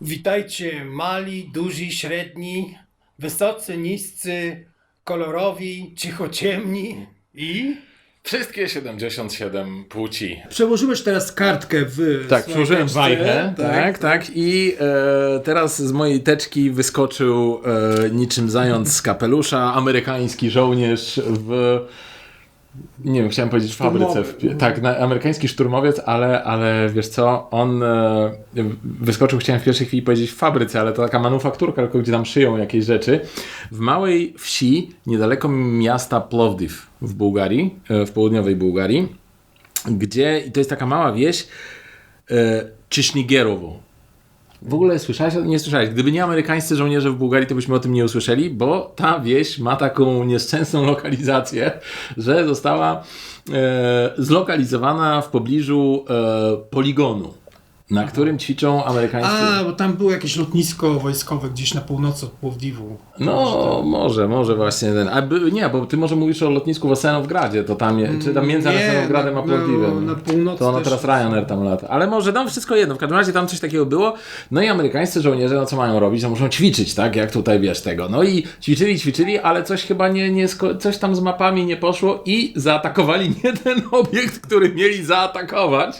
Witajcie mali, duzi, średni, wysocy, niscy, kolorowi, cichociemni i... Wszystkie 77 płci. Przełożyłeś teraz kartkę w... Tak, przełożyłem wajchę, tak, tak. I e, teraz z mojej teczki wyskoczył e, niczym zając z kapelusza amerykański żołnierz w... Nie wiem, chciałem powiedzieć w fabryce. W, tak, na, amerykański szturmowiec, ale, ale wiesz co, on e, wyskoczył, chciałem w pierwszej chwili powiedzieć w fabryce, ale to taka manufakturka, tylko gdzie tam szyją jakieś rzeczy. W małej wsi, niedaleko miasta Plovdiv w Bułgarii, e, w południowej Bułgarii, gdzie, i to jest taka mała wieś, e, Czysznigerowo. W ogóle słyszałeś? Nie słyszałeś. Gdyby nie amerykańscy żołnierze w Bułgarii, to byśmy o tym nie usłyszeli, bo ta wieś ma taką nieszczęsną lokalizację, że została e, zlokalizowana w pobliżu e, poligonu, na którym ćwiczą amerykańscy. A, bo tam było jakieś lotnisko wojskowe gdzieś na północy od Płowdiwu. No, może, może właśnie ten. A by, nie, bo ty może mówisz o lotnisku w Asenowgradzie, to tam, je, czy tam między Asenowgradem a Płowdiwem. na- na północy To ono teraz. Ryanair tam lata. Ale może tam wszystko jedno. W każdym razie tam coś takiego było. No i amerykańscy żołnierze, no co mają robić? No muszą ćwiczyć, tak? Jak tutaj wiesz tego. No i ćwiczyli, ćwiczyli, ale coś chyba nie, nie coś tam z mapami nie poszło i zaatakowali nie ten obiekt, który mieli zaatakować.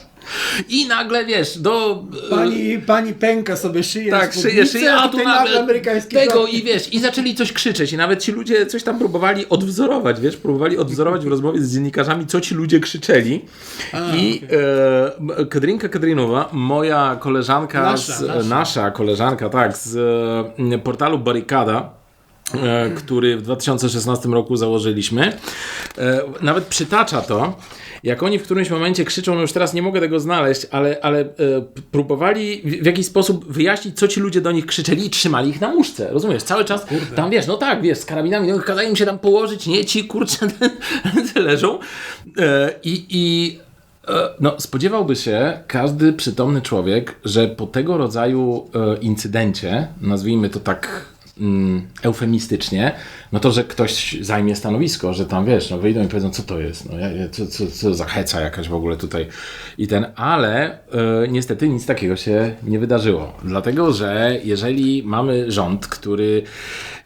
I nagle, wiesz, do... Pani, pani pęka sobie szyję Tak, szyję, szyję, a tu nagle amerykański tego i wiesz, i zaczęli coś krzyczeć i nawet ci ludzie coś tam próbowali odwzorować, wiesz, próbowali odwzorować w rozmowie z dziennikarzami, co ci ludzie krzyczeli. I e, Kadrinka Kadrinowa, moja koleżanka, Nasza, z, nasza. nasza koleżanka, tak, z e, portalu Barricada, e, który w 2016 roku założyliśmy, e, nawet przytacza to, jak oni w którymś momencie krzyczą, no już teraz nie mogę tego znaleźć, ale, ale e, próbowali w, jakiś sposób wyjaśnić, co ci ludzie do nich krzyczeli i trzymali ich na muszce, rozumiesz? Cały czas tam, wiesz, no tak, wiesz, z karabinami, no kazali im się tam położyć, nie, ci kurczę leżą. E, i, i e, no, spodziewałby się każdy przytomny człowiek, że po tego rodzaju e, incydencie, nazwijmy to tak eufemistycznie, no to, że ktoś zajmie stanowisko, że tam wiesz, no wyjdą i powiedzą, co to jest, no co, co, co za heca jakaś w ogóle tutaj i ten, ale e, niestety nic takiego się nie wydarzyło, dlatego, że jeżeli mamy rząd, który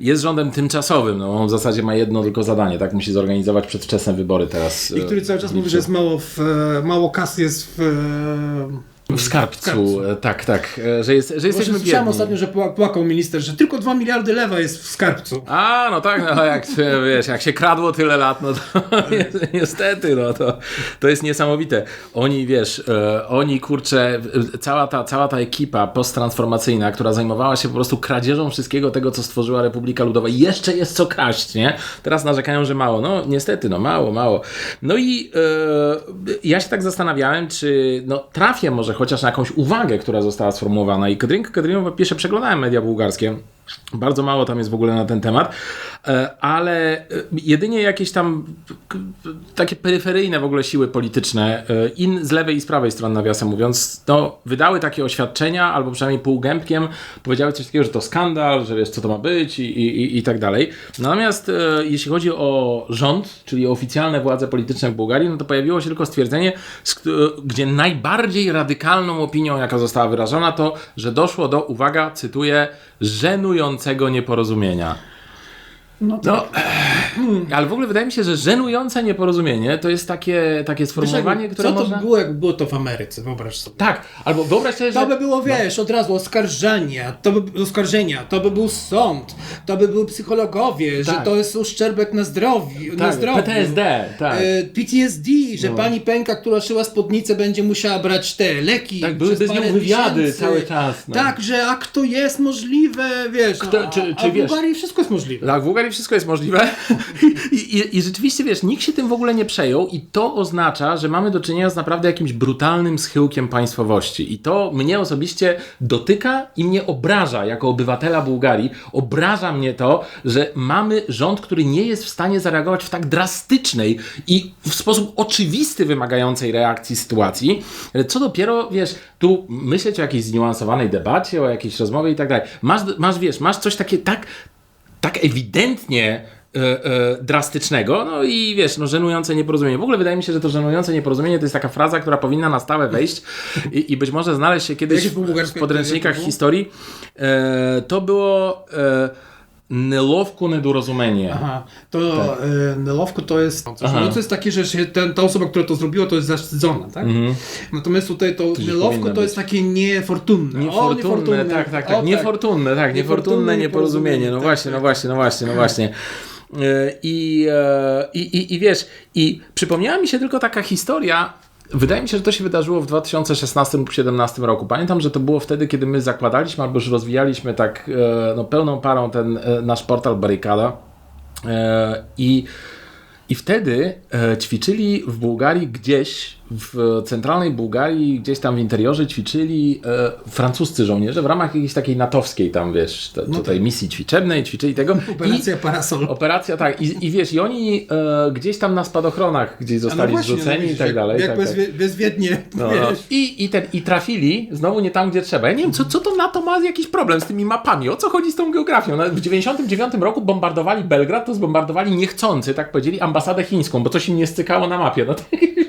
jest rządem tymczasowym, no on w zasadzie ma jedno tylko zadanie, tak, musi zorganizować przedwczesne wybory teraz. I który cały czas mówi, że jest mało, w, mało kasy jest w... w skarbcu, e, tak, tak, e, że, jest, że jesteśmy Właśnie słyszałem biedni. ostatnio, że pła- płakał minister, że tylko 2 miliardy lewa jest w skarbcu. A, no tak, no jak się, wiesz, jak się kradło tyle lat, no to niestety, no to, to jest niesamowite. Oni, wiesz, e, oni, kurczę, cała ta, cała ta ekipa posttransformacyjna, która zajmowała się po prostu kradzieżą wszystkiego tego, co stworzyła Republika Ludowa, jeszcze jest co kraść, nie? Teraz narzekają, że mało. No niestety, no mało, mało. No i e, ja się tak zastanawiałem, czy no, trafię może chociaż na jakąś uwagę, która została sformułowana. I Kadrinka Kadrinowa, pierwsze przeglądałem media bułgarskie, bardzo mało tam jest w ogóle na ten temat, ale e, jedynie jakieś tam takie peryferyjne w ogóle siły polityczne, e, in z lewej i z prawej strony nawiasem mówiąc, no, wydały takie oświadczenia, albo przynajmniej półgębkiem powiedziały coś takiego, że to skandal, że wiesz, co to ma być i, i, i- tak dalej. Natomiast e, jeśli chodzi o rząd, czyli oficjalne władze polityczne w Bułgarii, no to pojawiło się tylko stwierdzenie, gdzie najbardziej radykalną opinią, jaka została wyrażona, to, że doszło do, uwaga, cytuję, żenującego nieporozumienia. No to No, ale w ogóle wydaje mi się, że żenujące nieporozumienie to jest takie, takie sformułowanie, które co to można... by było, jakby było to w Ameryce, wyobraź sobie. Tak, albo wyobraź sobie, że... To by było, wiesz, od razu oskarżenia, to by, oskarżenia, to by był sąd, to by były psychologowie, że Tak. to jest uszczerbek na zdrowiu. na tak, zdrowiu. PTSD, tak. E, PTSD, że pani pęka, która szyła spódnicę, będzie musiała brać te leki. Tak, byłyby z nią wywiady miesięcy. cały czas, no. Tak, że a to jest możliwe, wiesz. Kto- no, a, czy- a czy w wiesz- Bułgarii wszystko jest możliwe. Tak, w Bułgarii wszystko jest możliwe I, i, i rzeczywiście, wiesz, nikt się tym w ogóle nie przejął i to oznacza, że mamy do czynienia z naprawdę jakimś brutalnym schyłkiem państwowości i to mnie osobiście dotyka i mnie obraża jako obywatela Bułgarii. Obraża mnie to, że mamy rząd, który nie jest w stanie zareagować w tak drastycznej i w sposób oczywisty wymagającej reakcji sytuacji. Co dopiero, wiesz, tu myśleć o jakiejś zniuansowanej debacie, o jakiejś rozmowie i tak dalej. Masz, masz wiesz, masz coś takie tak tak ewidentnie e, e, drastycznego, no i wiesz, no żenujące nieporozumienie. W ogóle wydaje mi się, że to żenujące nieporozumienie to jest taka fraza, która powinna na stałe wejść i, i być może znaleźć się kiedyś w, podręcznikach historii. E, to było nylowku nedorozumienie. Aha, to e, nylowko to jest Tak. Aha. no to jest takie, że się ten, ta osoba, która to zrobiła, to jest zawstydzona, tak? Natomiast tutaj to Gdzieś to jest takie niefortunne. O, Niefortunne, tak, tak, tak. O, Niefortunne, tak, niefortunne nieporozumienie. No tak, właśnie, no tak. właśnie, no właśnie, no właśnie. E, I, e, i, i, I wiesz, i przypomniała mi się tylko taka historia. Wydaje mi się, że to się wydarzyło w 2016 lub 2017 roku. Pamiętam, że to było wtedy, kiedy my zakładaliśmy albo już rozwijaliśmy tak e, no, pełną parą ten e, nasz portal Barricada. E, I i wtedy ćwiczyli w Bułgarii gdzieś, w centralnej Bułgarii, gdzieś tam w interiorze ćwiczyli e, francuscy żołnierze w ramach jakiejś takiej natowskiej tam, wiesz, t- tutaj misji ćwiczebnej, ćwiczyli tego. Operacja I, Parasol. operacja, tak. I, I wiesz, i oni e, gdzieś tam na spadochronach gdzieś no zostali właśnie, zrzuceni widzisz, i tak jak- dalej. Jak tak, bezwie, tak. bezwiednie, No. I, i, ten, I trafili znowu nie tam, gdzie trzeba. Ja nie wiem, co, co to NATO ma jakiś problem z tymi mapami. O co chodzi z tą geografią? No, w 99 roku bombardowali Belgrad, to zbombardowali niechcący, tak powiedzieli, ambasadę chińską, bo coś im nie stykało na mapie. No, to,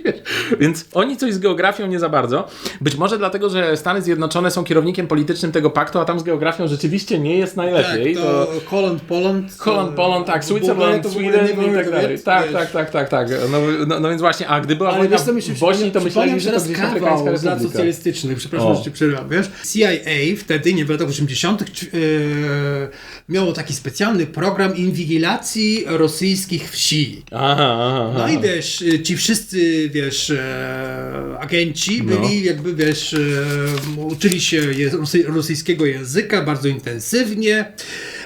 wiesz. Więc oni coś z geografią nie za bardzo. Być może dlatego, że Stany Zjednoczone są kierownikiem politycznym tego paktu, a tam z geografią rzeczywiście nie jest Tak, najlepiej. to Holland, Poland. Holland, e, Poland, tak, Switzerland, to Sweden i tak dalej. Tak, tak, tak, tak, tak. No, no, no więc właśnie, a gdy była Ale wojna wiesz co mi się w Bośni, to myśleli, że to gdzieś kawał Afrykańska z lat Republika. socjalistycznych, przepraszam, O. że ci przerywam, wiesz. CIA wtedy, nie w latach 80 e, miało taki specjalny program inwigilacji rosyjskich wsi. Aha, aha, No aha. i wiesz, y, ci wszyscy, wiesz, e, agenci No. byli jakby, wiesz, e, uczyli się rosyjskiego języka bardzo intensywnie.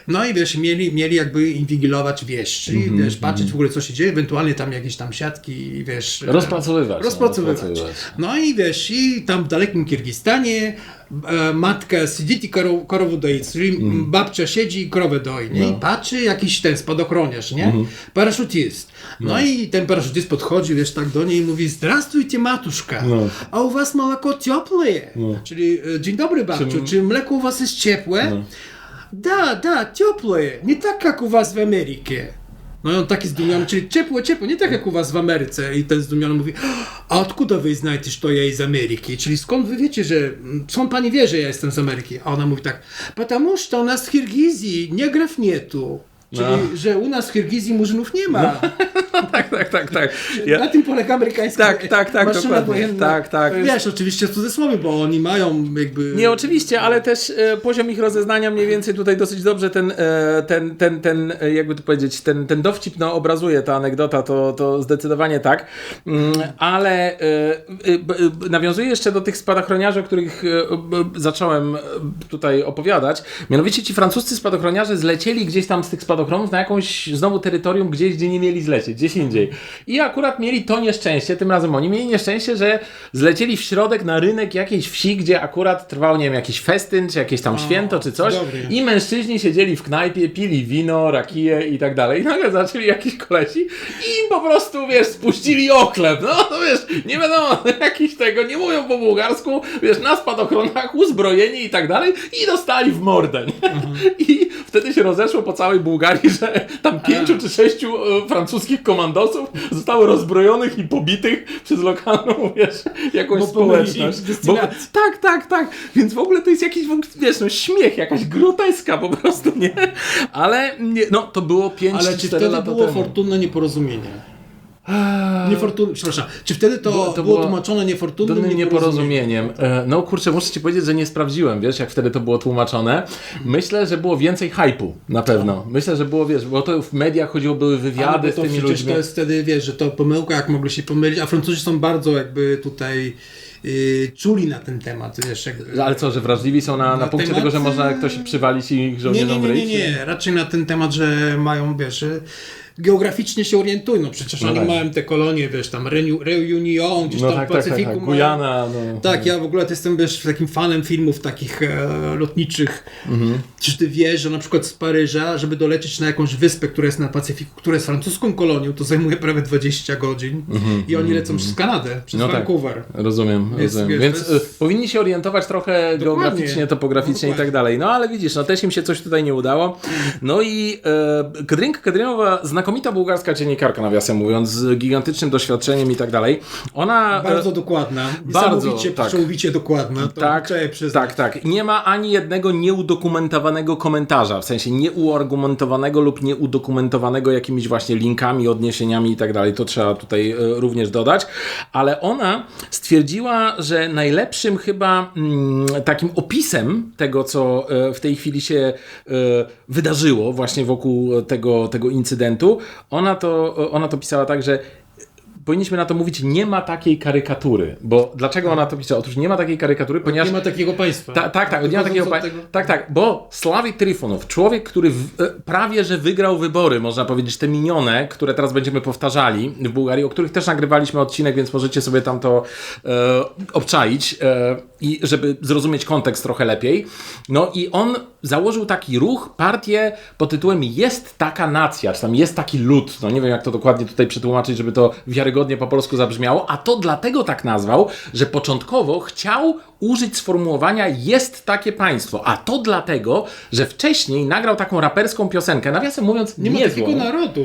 No i wiesz, mieli, mieli jakby inwigilować wieś, czyli mm -hmm, wiesz, patrzeć mm -hmm. w ogóle co się dzieje, ewentualnie tam jakieś tam siatki, wiesz... Rozpracowywać. Rozpracowywać. No, rozpracowywać. no i wiesz, i tam w dalekim Kirgistanie e, matka siedzi i korow, korowę doi, czyli mm. babcia siedzi i krowę doi, nie? No. I no. patrzy jakiś ten spadochroniarz, nie? Mm. Paraszutist. No, no, i ten paraszutist podchodzi, wiesz, tak do niej i mówi, zdrastujcie matuszka, no. a u was mleko ciepłe, no. czyli e, dzień dobry babciu, czy, czy mleko u was jest ciepłe? No. No. Da, da, ciepłe, nie tak jak u was w Ameryce. No i on taki zdumiony, czyli ciepłe, ciepłe, nie tak jak u was w Ameryce. I ten zdumiony mówi, a odkuda wy znajdziesz, to ja z Ameryki? Czyli skąd wy wiecie, że, skąd pani wie, że ja jestem z Ameryki? A ona mówi tak, потому что у нас в Киргизии негров нету. Czyli, No. że u nas w Kirgizji murzynów nie ma. Tak, tak, tak, tak. Ja, Na tym polega amerykańska Tak, tak, tak, maszyna dokładnie. wojenna. Tak, tak. Wiesz, oczywiście w cudzysłowie, bo oni mają jakby... nie, oczywiście, ale też e, poziom ich rozeznania mniej więcej tutaj dosyć dobrze ten, e, ten, ten, ten e, jakby to powiedzieć, ten, ten dowcip no, obrazuje, ta anegdota, to, to zdecydowanie tak. Mm, ale e, e, e, nawiązuję jeszcze do tych spadochroniarzy, o których e, zacząłem tutaj opowiadać. Mianowicie ci francuscy spadochroniarze zlecieli gdzieś tam z tych spadochronów na jakąś znowu terytorium gdzieś, gdzie nie mieli zlecieć, gdzieś indziej. I akurat mieli to nieszczęście, tym razem oni mieli nieszczęście, że zlecieli w środek na rynek jakiejś wsi, gdzie akurat trwał, nie wiem, jakiś festyn, czy jakieś tam święto, czy coś. cudownie. I mężczyźni siedzieli w knajpie, pili wino, rakiję i tak dalej. I nagle zaczęli jakiś kolesi i im po prostu, wiesz, spuścili oklep. No, to wiesz, nie wiadomo, jakiś tego, nie mówią po bułgarsku, wiesz, na spadochronach, uzbrojeni i tak dalej i dostali w mordę, nie? I wtedy się rozeszło po całej Bułgarii, że tam pięciu czy sześciu e, francuskich komandosów zostało rozbrojonych i pobitych przez lokalną, wiesz, jakąś Bo pomylili społeczność. Bo, tak, tak, tak. Więc w ogóle to jest jakiś, wiesz, no śmiech, jakaś groteska po prostu, nie? Ale, nie, no, to było 5 Ale czy wtedy lata było temu. fortunne nieporozumienie? Niefortunne, przepraszam. Czy wtedy to, Było- było, to było tłumaczone niefortunnym nieporozumieniem? nieporozumieniem. No kurczę, muszę ci powiedzieć, że nie sprawdziłem, wiesz, jak wtedy to było tłumaczone. Myślę, że było więcej hypu, na pewno. Myślę, że było, wiesz, bo to w mediach chodziło, były Ale wywiady bo z to tymi przecież ludźmi. to jest wtedy, wiesz, że to pomyłka, jak mogli się pomylić, a Francuzi są bardzo jakby tutaj y, czuli na ten temat, wiesz. Jakby. Ale co, że wrażliwi są na, na, Na punkcie temat, tego, że można y, ktoś przywalić ich Nie, żołnierzom nie, nie, nie, ryj? nie, raczej na ten temat, że mają, wiesz, że geograficznie się orientują. No przecież No oni tak. mają te kolonie, wiesz, tam Reunion, gdzieś tam w Pacyfiku. mają. Gujana, no. Tak, ja w ogóle jestem wiesz, takim fanem filmów takich e, lotniczych. Czy ty wiesz, że na przykład z Paryża, żeby dolecieć na jakąś wyspę, która jest na Pacyfiku, która jest francuską kolonią, to zajmuje prawie 20 godzin i oni lecą przez Kanadę, przez No tak. Vancouver. Rozumiem, Jest, rozumiem. wiesz, Więc jest- y, powinni się orientować trochę geograficznie, topograficznie i tak Dokładnie. dalej. No ale widzisz, no też im się coś tutaj nie udało. No i e, Kadrinka Kadrinowa, znakomita bułgarska dziennikarka, nawiasem mówiąc, z gigantycznym doświadczeniem i tak dalej. Ona... e, Bardzo dokładna. bardzo, tak. niesamowicie dokładna. Tak, tak, tak. Nie ma ani jednego nieudokumentowanego komentarza, w sensie nieuargumentowanego lub nieudokumentowanego jakimiś właśnie linkami, odniesieniami i tak dalej. To trzeba tutaj e, również dodać. Ale ona stwierdziła, że najlepszym chyba mm, takim opisem tego, co e, w tej chwili się wydarzyło właśnie wokół tego, tego incydentu, ona to, ona to pisała tak, że powinniśmy na to mówić, nie ma takiej karykatury. Bo dlaczego ona to pisała? Otóż nie ma takiej karykatury, ponieważ Nie ma takiego państwa. ta, tak, tak, nie ma takiego. od Pa- tego- Tak, tak, bo Sławik Tryfonow, człowiek, który w, e, prawie że wygrał wybory, można powiedzieć, te minione, które teraz będziemy powtarzali w Bułgarii, o których też nagrywaliśmy odcinek, więc możecie sobie tam to e, obczaić e, i żeby zrozumieć kontekst trochę lepiej. No i on założył taki ruch, partię pod tytułem Jest taka nacja, czy tam jest taki lud. No nie wiem, jak to dokładnie tutaj przetłumaczyć, żeby to wiarygodnie po polsku zabrzmiało, a to dlatego tak nazwał, że początkowo chciał użyć sformułowania jest takie państwo, a to dlatego, że wcześniej nagrał taką raperską piosenkę, nawiasem mówiąc, Nie ma niezłą. takiego narodu.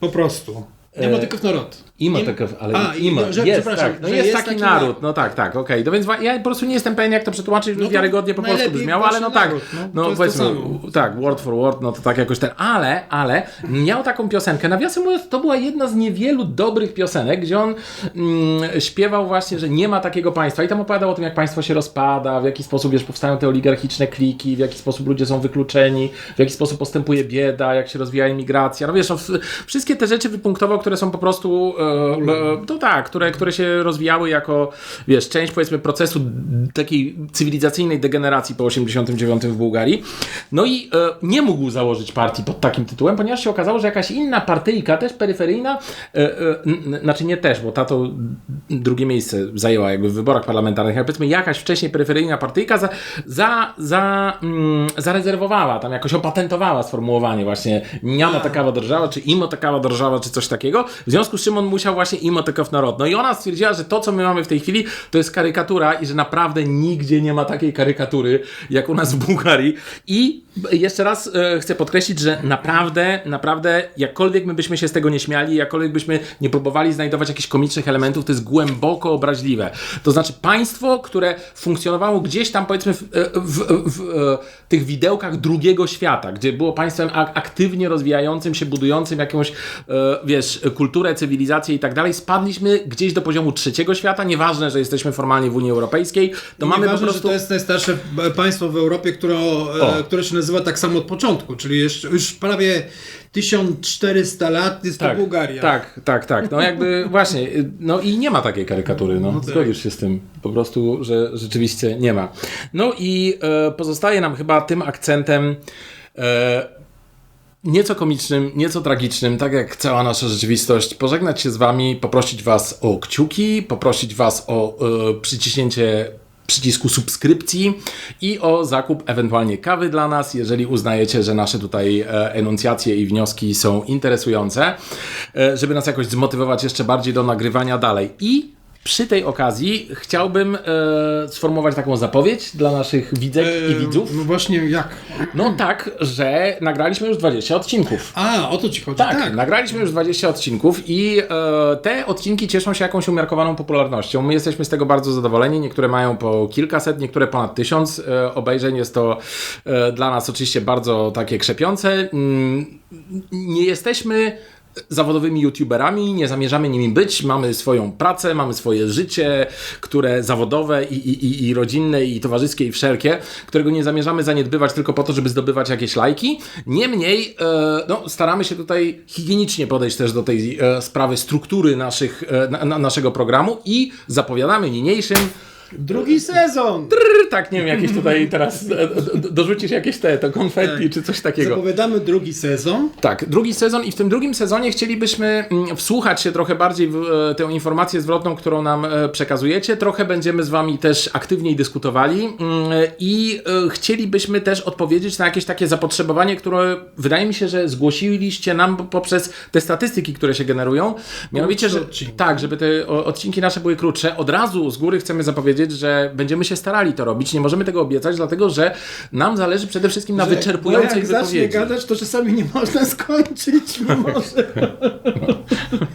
Po prostu. Nie ma E, takiego narodu. Ima taka, ale A, i- ima, że- jest, tak, no jest, jest taki, taki naród, naród. no tak, tak, okej, no więc ja po prostu nie jestem pewien jak to przetłumaczyć, No to wiarygodnie po polsku brzmiało, ale no tak, naród, no, no, powiedzmy, tak, word for word, no to tak jakoś ten, ale, ale miał taką piosenkę, nawiasem mówiąc, to była jedna z niewielu dobrych piosenek, gdzie on mm, śpiewał właśnie, że nie ma takiego państwa. I tam opowiadał o tym, jak państwo się rozpada, w jaki sposób, wiesz, powstają te oligarchiczne kliki, w jaki sposób ludzie są wykluczeni, w jaki sposób postępuje bieda, jak się rozwija imigracja, no wiesz, no, wszystkie te rzeczy wypunktował, które są po prostu, e, to tak, które, które się rozwijały jako, wiesz, część powiedzmy procesu takiej cywilizacyjnej degeneracji po 89 w Bułgarii. No i e, nie mógł założyć partii pod takim tytułem, ponieważ się okazało, że jakaś inna partyjka, też peryferyjna, e, znaczy nie też, bo ta to drugie miejsce zajęła jakby w wyborach parlamentarnych, ale powiedzmy jakaś wcześniej peryferyjna partyjka za, za, za, mm, zarezerwowała, tam jakoś opatentowała sformułowanie właśnie niama takawa drżawa, czy imo takawa drżawa, czy coś takiego. W związku z czym on musiał właśnie imo takaw narod. No i ona stwierdziła, że to, co my mamy w tej chwili, to jest karykatura i że naprawdę nigdzie nie ma takiej karykatury, jak u nas w Bułgarii. I jeszcze raz e, chcę podkreślić, że naprawdę, naprawdę, jakkolwiek my byśmy się z tego nie śmiali, jakkolwiek byśmy nie próbowali znajdować jakichś komicznych elementów, to jest głęboko obraźliwe. To znaczy państwo, które funkcjonowało gdzieś tam powiedzmy w, e, w, w, w e, tych widełkach drugiego świata, gdzie było państwem ak- aktywnie rozwijającym się, budującym jakąś, e, wiesz, kulturę, cywilizację i tak dalej, spadliśmy gdzieś do poziomu trzeciego świata, nieważne, że jesteśmy formalnie w Unii Europejskiej, to mamy po Nieważne, prostu... że to jest najstarsze państwo w Europie, które, O. e, które się nazywa tak samo od początku, czyli jeszcze, już prawie 1400 lat jest to Bułgaria. Tak, tak, tak. No jakby właśnie, no i nie ma takiej karykatury, no. tak. Zgodzisz się z tym po prostu, że rzeczywiście nie ma. No i e, pozostaje nam chyba tym akcentem e, nieco komicznym, nieco tragicznym, tak jak cała nasza rzeczywistość, pożegnać się z wami, poprosić was o kciuki, poprosić was o e, przyciśnięcie przycisku subskrypcji i o zakup ewentualnie kawy dla nas, jeżeli uznajecie, że nasze tutaj e, enuncjacje i wnioski są interesujące, e, żeby nas jakoś zmotywować jeszcze bardziej do nagrywania dalej. I przy tej okazji chciałbym e, sformułować taką zapowiedź dla naszych widzek i E, widzów. No właśnie, jak? No tak, że nagraliśmy już 20 odcinków. A, o to ci chodzi, Tak, tak. nagraliśmy już 20 odcinków i e, te odcinki cieszą się jakąś umiarkowaną popularnością. My jesteśmy z tego bardzo zadowoleni. Niektóre mają po kilkaset, niektóre ponad tysiąc e, obejrzeń. Jest to e, dla nas oczywiście bardzo takie krzepiące. Mm, nie jesteśmy zawodowymi youtuberami, nie zamierzamy nimi być, mamy swoją pracę, mamy swoje życie, które zawodowe i, i, i- rodzinne i towarzyskie i wszelkie, którego nie zamierzamy zaniedbywać tylko po to, żeby zdobywać jakieś lajki. Niemniej e, no, staramy się tutaj higienicznie podejść też do tej e, sprawy struktury naszych, e, na, naszego programu i zapowiadamy niniejszym Drugi sezon! Trrr, tak, nie wiem, jakieś tutaj teraz e, dorzucisz jakieś te, to konfetti Tak. czy coś takiego. Zapowiadamy drugi sezon. Tak, drugi sezon i w tym drugim sezonie chcielibyśmy mm, wsłuchać się trochę bardziej w e, tę informację zwrotną, którą nam e, przekazujecie. Trochę będziemy z wami też aktywniej dyskutowali mm, i chcielibyśmy też odpowiedzieć na jakieś takie zapotrzebowanie, które wydaje mi się, że zgłosiliście nam poprzez te statystyki, które się generują. Mianowicie, że tak, żeby te odcinki nasze były krótsze. Od razu z góry chcemy zapowiedzieć, że będziemy się starali to robić. Nie możemy tego obiecać, dlatego że nam zależy przede wszystkim na Bo wyczerpującej jak wypowiedzi. gadać, to czasami nie można skończyć, mimo że...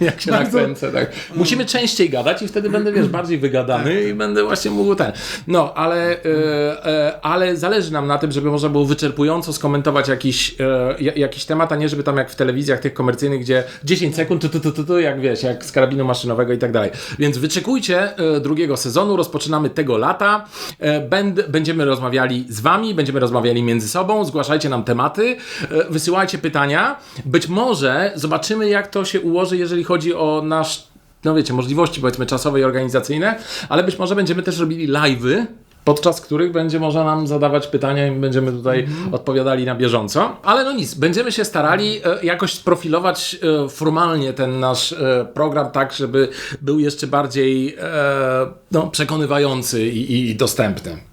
Jak się Bardzo- nakręcę, tak. Musimy częściej gadać i wtedy będę, wiesz, bardziej wygadany i będę właśnie mógł ten. No, ale, e, e, ale zależy nam na tym, żeby można było wyczerpująco skomentować jakiś, e, ja- jakiś temat, a nie żeby tam jak w telewizjach tych komercyjnych, gdzie 10 sekund, tu, tu, tu, tu, jak wiesz, jak z karabinu maszynowego i tak dalej. Więc wyczekujcie drugiego sezonu, rozpoczynamy tego lata. E, będ, będziemy rozmawiali z wami, będziemy rozmawiali między sobą, zgłaszajcie nam tematy, e, wysyłajcie pytania. Być może zobaczymy, jak to się ułoży, jeżeli chodzi o nasz, no wiecie, możliwości powiedzmy czasowe i organizacyjne, ale być może będziemy też robili live'y, podczas których będzie można nam zadawać pytania i będziemy tutaj odpowiadali na bieżąco. Ale no nic, będziemy się starali e, jakoś sprofilować e, formalnie ten nasz e, program tak, żeby był jeszcze bardziej no, przekonywający i, i dostępny.